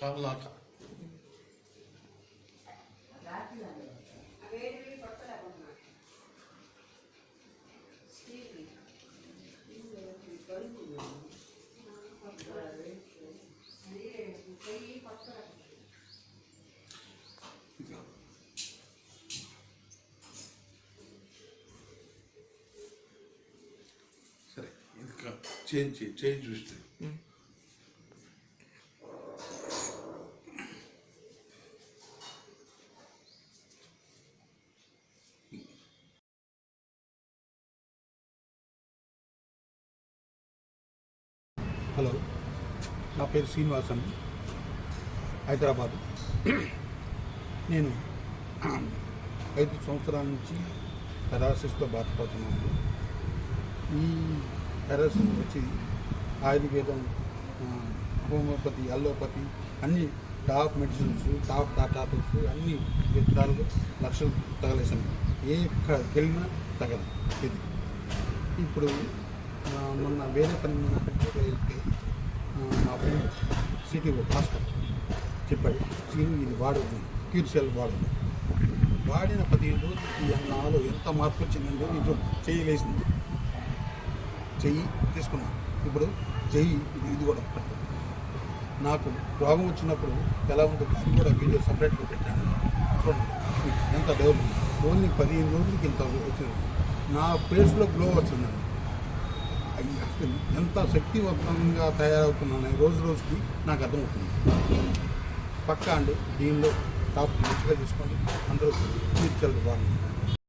తమలాక సరే ఇంకా change change చూస్తే హలో. నా పేరు శ్రీనివాసన్ హైదరాబాద్. నేను ఐదు సంవత్సరాల నుంచి పెరాసిస్తో బాధపడుతున్నాను. ఈ పెరాసిస్ వచ్చి ఆయుర్వేదం హోమియోపతి అల్లోపతి అన్ని టాప్ మెడిసిన్స్ టాప్ డాక్టర్స్ అన్ని విధాలుగా లక్షలు తగలేసాను ఏ వెళ్ళినా తగల. ఇది. ఇప్పుడు మొన్న వేరే పని మీద వెళ్తే మా ఫ్రెండ్ సిటీ భాస్కర్ చెప్పాడు సీను ఇది వాడుంది కీర్సెల్ వాడు. వాడిన పదిహేను రోజులు ఈ నాలో ఎంత మార్పు వచ్చిందంటే నిజం చెయ్యి లేసింది చెయ్యి తీసుకున్నాను ఇప్పుడు చెయ్యి ఇది ఇది కూడా నాకు రోగం వచ్చినప్పుడు ఎలా ఉంటుంది? అది కూడా వీడియో సపరేట్గా పెట్టాను. చూడండి ఎంత డెవలప్ ఓన్లీ పదిహేను రోజులకి ఇంత వచ్చింది. నా ఫేస్లో గ్లో వచ్చిందండి. ఎంత శక్తివంతంగా తయారవుతున్నాను రోజు రోజుకి నాకు అర్థమవుతుంది. పక్కా అండి దీనిలో టాప్ మంచిగా తీసుకోండి. అందరూ తీర్చాలి బాగుంది